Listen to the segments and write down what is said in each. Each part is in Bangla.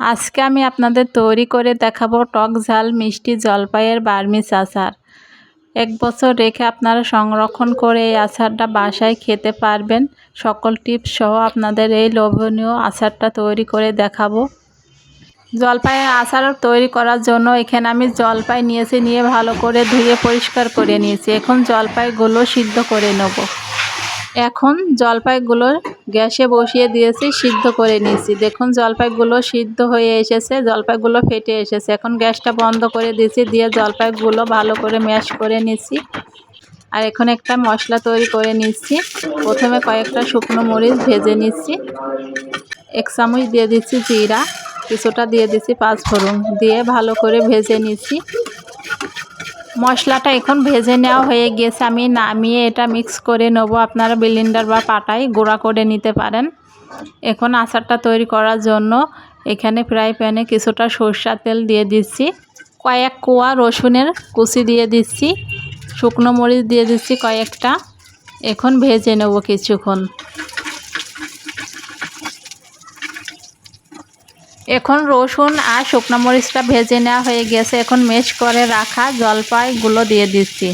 আজকে আমি আপনাদের তৈরি করে দেখাবো টক ঝাল মিষ্টি জলপাইয়ের বার্মিস আচার। এক বছর রেখে আপনারা সংরক্ষণ করে এই আচারটা বাসায় খেতে পারবেন। সকল টিপস সহ আপনাদের এই লোভনীয় আচারটা তৈরি করে দেখাবো। জলপাইয়ের আচার তৈরি করার জন্য এখানে আমি জলপাই নিয়েছি, নিয়ে ভালো করে ধুয়ে পরিষ্কার করে নিয়েছি। এখন জলপাইগুলো সিদ্ধ করে নেব। এখন জলপাইগুলো গ্যাসে বসিয়ে দিয়েছি, সিদ্ধ করে নিয়েছি। দেখুন, জলপাইগুলো সিদ্ধ হয়ে এসেছে, জলপাইগুলো ফেটে এসেছে। এখন গ্যাসটা বন্ধ করে দিয়েছি, দিয়ে জলপাইগুলো ভালো করে ম্যাশ করে নিচ্ছি আর এখন একটা মশলা তৈরি করে নিচ্ছি প্রথমে কয়েকটা শুকনো মরিচ ভেজে নিচ্ছি এক চামচ দিয়ে দিচ্ছি জিরা, কিছুটা দিয়ে দিচ্ছি পাঁচফোড়ন দিয়ে ভালো করে ভেজে নিচ্ছি মশলাটা এখন ভেজে নেওয়া হয়ে গিয়েছে। আমি নামিয়ে এটা মিক্স করে নেব। আপনারা বিলিন্ডার বা পাটায় গুঁড়া করে নিতে পারেন। এখন আচারটা তৈরি করার জন্য এখানে ফ্রাই প্যানে কিছুটা সরষার তেল দিয়ে দিচ্ছি। কয়েক কোয়া রসুনের কুচি দিয়ে দিচ্ছি। শুকনো মরিচ দিয়ে দিচ্ছি কয়েকটা। এখন ভেজে নেব কিছুক্ষণ। এখন রসুন আর শুকনো মরিচটা ভেজে নেওয়া হয়ে গেছে। এখন মেশ করে রাখা জলপাইগুলো দিয়ে দিচ্ছি।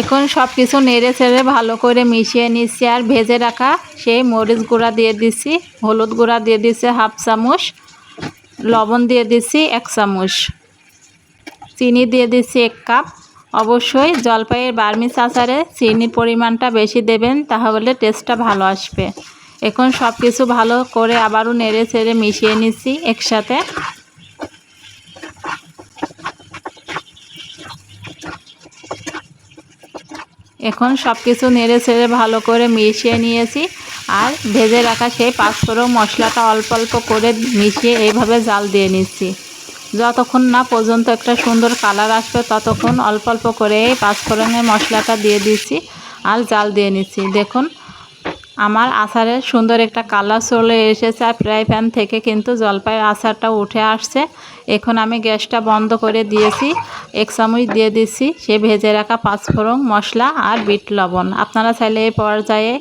এখন সব কিছু নেড়ে ছেড়ে ভালো করে মিশিয়ে নিচ্ছি আর ভেজে রাখা সেই মরিচ গুঁড়া দিয়ে দিচ্ছি। হলুদ গুঁড়া দিয়ে দিচ্ছি হাফ চামচ। লবণ দিয়ে দিচ্ছি এক চামচ। চিনি দিয়ে দিচ্ছি এক কাপ। অবশ্যই জলপাইয়ের বার্মিস আচারে চিনির পরিমাণটা বেশি দেবেন, তাহলে টেস্টটা ভালো আসবে। এখন সব কিছু ভালো করে আবারও নেড়ে ছেড়ে মিশিয়ে নিচ্ছি একসাথে। এখন সব কিছু নেড়ে ছেড়ে ভালো করে মিশিয়ে নিয়েছি, আর ভেজে রাখা সেই পাঁচফোড়ন মশলাটা অল্প অল্প করে মিশিয়ে এইভাবে জাল দিয়ে নিচ্ছি। যতক্ষণ না পর্যন্ত একটা সুন্দর কালার আসবে, ততক্ষণ অল্প অল্প করে পাঁচফোড়নের মশলাটা দিয়ে দিচ্ছি আর জাল দিয়ে নিচ্ছি। দেখুন, আমার আচারের সুন্দর একটা কালার চলে এসেছে আর ফ্রাই প্যান থেকে কিন্তু জলপাইয়ের আচারটা উঠে আসছে। এখন আমি গ্যাসটা বন্ধ করে দিয়েছি, এক চামচ দিয়ে দিচ্ছি। সে ভেজে রাখা পাঁচফোড়ন মশলা আর বিট লবণ। আপনারা চাইলে এই পর্যায়ে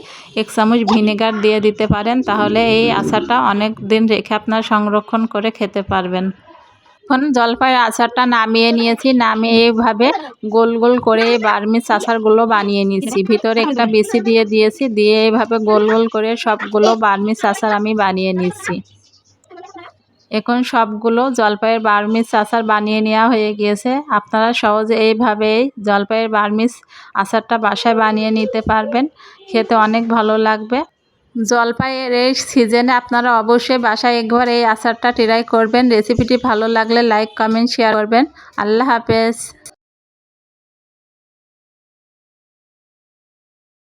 এক চামচ ভিনেগার দিয়ে দিতে পারেন, তাহলে এই আচারটা অনেক দিন রেখে আপনারা সংরক্ষণ করে খেতে পারবেন। এখন জলপাইয়ের আচারটা নামিয়ে নিয়েছি, নামিয়ে এইভাবে গোল গোল করে বার্মিস আচারগুলো বানিয়ে নিচ্ছি ভিতরে একটা বেশি দিয়ে দিয়েছি, দিয়ে এইভাবে গোল গোল করে সবগুলো বার্মিস আচার আমি বানিয়ে নিচ্ছি। এখন সবগুলো জলপাইয়ের বার্মিস আচার বানিয়ে নেওয়া হয়ে গিয়েছে। আপনারা সহজে এইভাবেই জলপাইয়ের বার্মিস আচারটা বাসায় বানিয়ে নিতে পারবেন। খেতে অনেক ভালো লাগবে। জলপাইয়ের এই সিজনে আপনারা অবশ্যই বাসায় একবার এই আচারটা ট্রাই করবেন। রেসিপিটি ভালো লাগলে লাইক কমেন্ট শেয়ার করবেন। আল্লাহ হাফেজ।